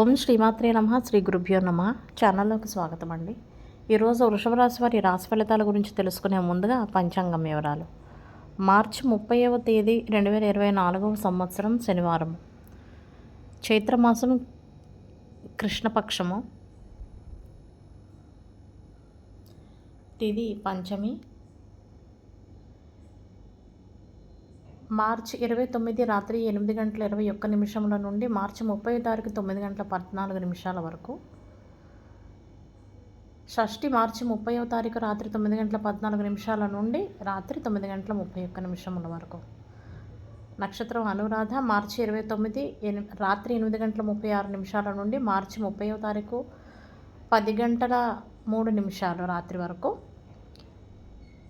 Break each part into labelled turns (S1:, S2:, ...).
S1: ఓం శ్రీమాత్రే నమ శ్రీ గురుభ్యో నమ. ఛానల్లోకి స్వాగతం అండి. ఈరోజు వృషభ రాశి వారి రాశి ఫలితాల గురించి తెలుసుకునే ముందుగా పంచాంగం వివరాలు. మార్చి ముప్పైవ తేదీ రెండు వేల ఇరవై నాలుగవ సంవత్సరం శనివారం. చైత్రమాసం కృష్ణపక్షము. తిది పంచమి. మార్చి ఇరవై తొమ్మిది రాత్రి ఎనిమిది గంటల ఇరవై ఒక్క నిమిషముల నుండి మార్చి ముప్పై తారీఖు తొమ్మిది గంటల పద్నాలుగు నిమిషాల వరకు. షష్ఠి మార్చి ముప్పైవ తారీఖు రాత్రి తొమ్మిది గంటల పద్నాలుగు నిమిషాల నుండి రాత్రి తొమ్మిది గంటల ముప్పై ఒక్క నిమిషముల వరకు. నక్షత్రం అనురాధ మార్చి ఇరవై తొమ్మిది ఎని రాత్రి ఎనిమిది గంటల ముప్పై ఆరు నిమిషాల నుండి మార్చి ముప్పైవ తారీఖు పది గంటల మూడు నిమిషాలు రాత్రి వరకు.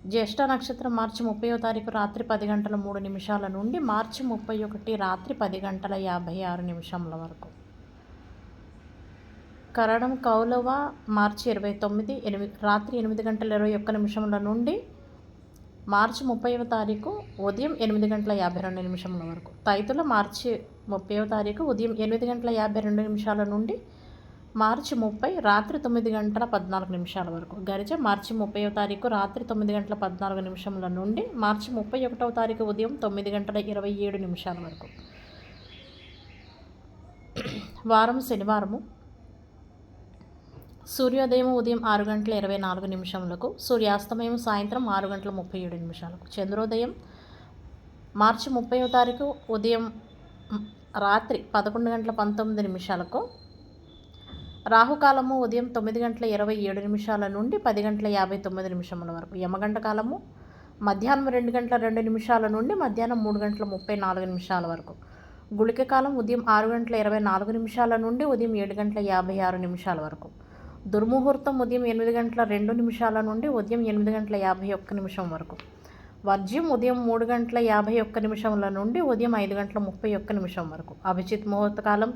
S1: జ్యేష్ఠ నక్షత్రం మార్చి ముప్పయో తారీఖు రాత్రి పది గంటల మూడు నిమిషాల నుండి మార్చి ముప్పై ఒకటి రాత్రి పది గంటల యాభై ఆరు నిమిషముల వరకు. కరణం కౌలవ మార్చి ఇరవై తొమ్మిది ఎనిమిది రాత్రి ఎనిమిది గంటల ఇరవై ఒక్క నిమిషముల నుండి మార్చి ముప్పైవ తారీఖు ఉదయం ఎనిమిది గంటల యాభై రెండు నిమిషముల వరకు. తైతుల మార్చి ముప్పైవ తారీఖు ఉదయం ఎనిమిది గంటల యాభై రెండు నిమిషాల నుండి మార్చి ముప్పై రాత్రి తొమ్మిది గంటల పద్నాలుగు నిమిషాల వరకు. గరిజ మార్చి ముప్పైవ తారీఖు రాత్రి తొమ్మిది గంటల పద్నాలుగు నిమిషముల నుండి మార్చి ముప్పై ఒకటవ తారీఖు ఉదయం తొమ్మిది గంటల ఇరవై ఏడు నిమిషాల వరకు. వారం శనివారము. సూర్యోదయం ఉదయం ఆరు గంటల ఇరవై నాలుగు నిమిషములకు సూర్యాస్తమయం సాయంత్రం ఆరు గంటల ముప్పై ఏడు నిమిషాలకు. చంద్రోదయం మార్చి ముప్పైవ తారీఖు ఉదయం రాత్రి పదకొండు గంటల పంతొమ్మిది నిమిషాలకు రాహుకాలము ఉదయం తొమ్మిది గంటల ఇరవై ఏడు నిమిషాల నుండి పది గంటల యాభై తొమ్మిది నిమిషముల వరకు. యమగంట కాలము మధ్యాహ్నం రెండు గంటల రెండు నిమిషాల నుండి మధ్యాహ్నం మూడు గంటల ముప్పై నాలుగు నిమిషాల వరకు. గుళిక కాలం ఉదయం ఆరు గంటల ఇరవై నాలుగు నిమిషాల నుండి ఉదయం ఏడు గంటల యాభై ఆరు నిమిషాల వరకు. దుర్ముహూర్తం ఉదయం ఎనిమిది గంటల రెండు నిమిషాల నుండి ఉదయం ఎనిమిది గంటల యాభై ఒక్క నిమిషం వరకు. వర్జ్యం ఉదయం మూడు గంటల యాభై ఒక్క నిమిషముల నుండి ఉదయం ఐదు గంటల ముప్పై ఒక్క నిమిషం వరకు. అభిజిత్ ముహూర్తకాలం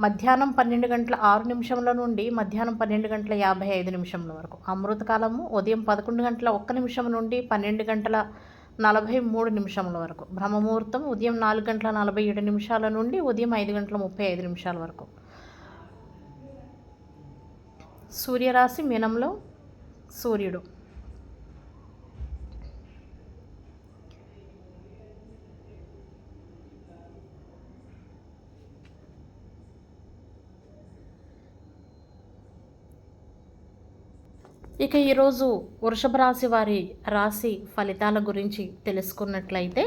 S1: మధ్యాహ్నం పన్నెండు గంటల ఆరు నిమిషముల నుండి మధ్యాహ్నం పన్నెండు గంటల యాభై ఐదు నిమిషముల వరకు. అమృతకాలము ఉదయం పదకొండు గంటల ఒక్క నిమిషం నుండి పన్నెండు గంటల నలభై మూడు నిమిషముల వరకు. బ్రహ్మముహూర్తం ఉదయం నాలుగు గంటల నలభై ఏడు నిమిషాల నుండి ఉదయం ఐదు గంటల ముప్పై ఐదు నిమిషాల వరకు. సూర్యరాశి మీనంలో సూర్యుడు. ఇక ఈరోజు వృషభ రాశి వారి రాశి ఫలితాల గురించి తెలుసుకున్నట్లయితే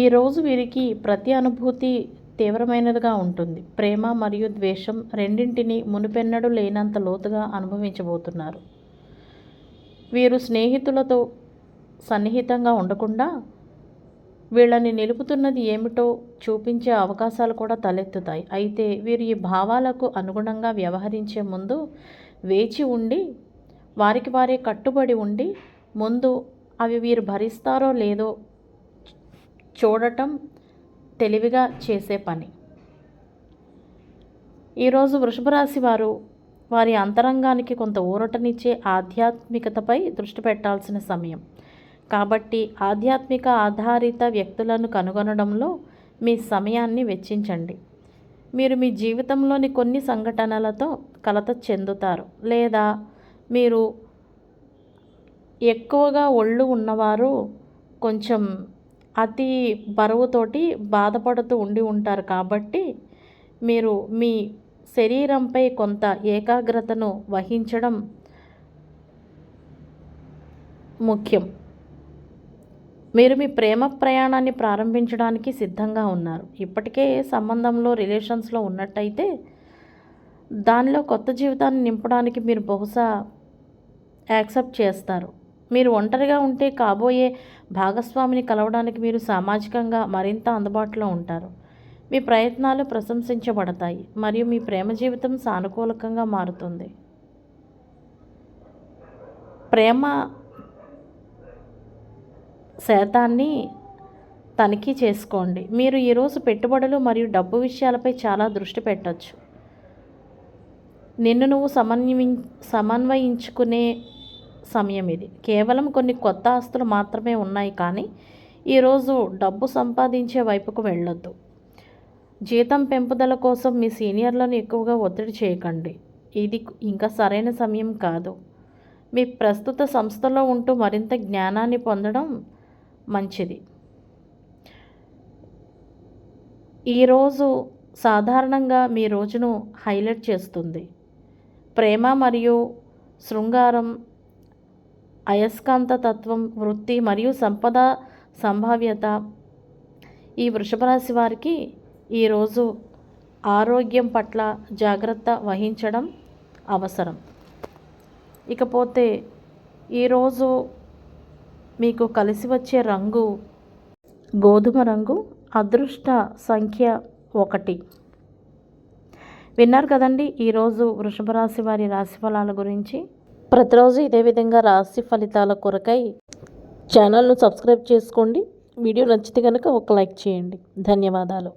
S1: ఈరోజు వీరికి ప్రతి అనుభూతి తీవ్రమైనదిగా ఉంటుంది. ప్రేమ మరియు ద్వేషం రెండింటిని మునిపెన్నడు లేనంత లోతుగా అనుభవించబోతున్నారు. వీరు స్నేహితులతో సన్నిహితంగా ఉండకుండా వీళ్ళని నిలుపుతున్నది ఏమిటో చూపించే అవకాశాలు కూడా తలెత్తుతాయి. అయితే వీరు ఈ భావాలకు అనుగుణంగా వ్యవహరించే ముందు వేచి ఉండి వారికి వారే కట్టుబడి ఉండి ముందు అవి వీరు భరిస్తారో లేదో చూడటం తెలివిగా చేసే పని. ఈరోజు వృషభరాశి వారు వారి అంతరంగానికి కొంత ఊరటనిచ్చే ఆధ్యాత్మికతపై దృష్టి పెట్టాల్సిన సమయం. కాబట్టి ఆధ్యాత్మిక ఆధారిత వ్యక్తులను కనుగొనడంలో మీ సమయాన్ని వెచ్చించండి. మీరు మీ జీవితంలోని కొన్ని సంఘటనలతో కలత చెందుతారు. లేదా మీరు ఎక్కువగా ఒళ్ళు ఉన్నవారు కొంచెం అతి బరువుతోటి బాధపడుతూ ఉండి ఉంటారు కాబట్టి మీరు మీ శరీరంపై కొంత ఏకాగ్రతను వహించడం ముఖ్యం. మీరు మీ ప్రేమ ప్రయాణాన్ని ప్రారంభించడానికి సిద్ధంగా ఉన్నారు. ఇప్పటికే సంబంధంలో రిలేషన్స్లో ఉన్నట్టయితే దానిలో కొత్త జీవితాన్ని నింపడానికి మీరు బహుశా యాక్సెప్ట్ చేస్తారు. మీరు ఒంటరిగా ఉంటే కాబోయే భాగస్వామిని కలవడానికి మీరు సామాజికంగా మరింత అందుబాటులో ఉంటారు. మీ ప్రయత్నాలు ప్రశంసించబడతాయి మరియు మీ ప్రేమ జీవితం సానుకూలకంగా మారుతుంది. ప్రేమ శాతాన్ని తనిఖీ చేసుకోండి. మీరు ఈరోజు పెట్టుబడులు మరియు డబ్బు విషయాలపై చాలా దృష్టి పెట్టవచ్చు నిన్ను నువ్వు సమన్వయి సమన్వయించుకునే సమయం ఇది. కేవలం కొన్ని కొత్త ఆస్తులు మాత్రమే ఉన్నాయి కానీ ఈరోజు డబ్బు సంపాదించే వైపుకు వెళ్ళొద్దు. జీతం పెంపుదల కోసం మీ సీనియర్లను ఎక్కువగా ఒత్తిడి చేయకండి. ఇది ఇంకా సరైన సమయం కాదు. మీ ప్రస్తుత సంస్థలో ఉంటూ మరింత జ్ఞానాన్ని పొందడం మంచిది. ఈరోజు సాధారణంగా మీ రోజును హైలైట్ చేస్తుంది. ప్రేమ మరియు శృంగారం అయస్కాంత తత్వం వృత్తి మరియు సంపద సంభావ్యత. ఈ వృషభ రాశి వారికి ఈరోజు ఆరోగ్యం పట్ల జాగ్రత్త వహించడం అవసరం. ఇకపోతే ఈరోజు మీకు కలిసి వచ్చే రంగు గోధుమ రంగు అదృష్ట సంఖ్య ఒకటి. విన్నారు కదండి ఈరోజు వృషభ రాశి వారి రాశి ఫలాల గురించి. ప్రతిరోజు ఇదే విధంగా రాశి ఫలితాల కొరకై ఛానల్ను సబ్స్క్రైబ్ చేసుకోండి. వీడియో నచ్చితే కనుక ఒక లైక్ చేయండి. ధన్యవాదాలు.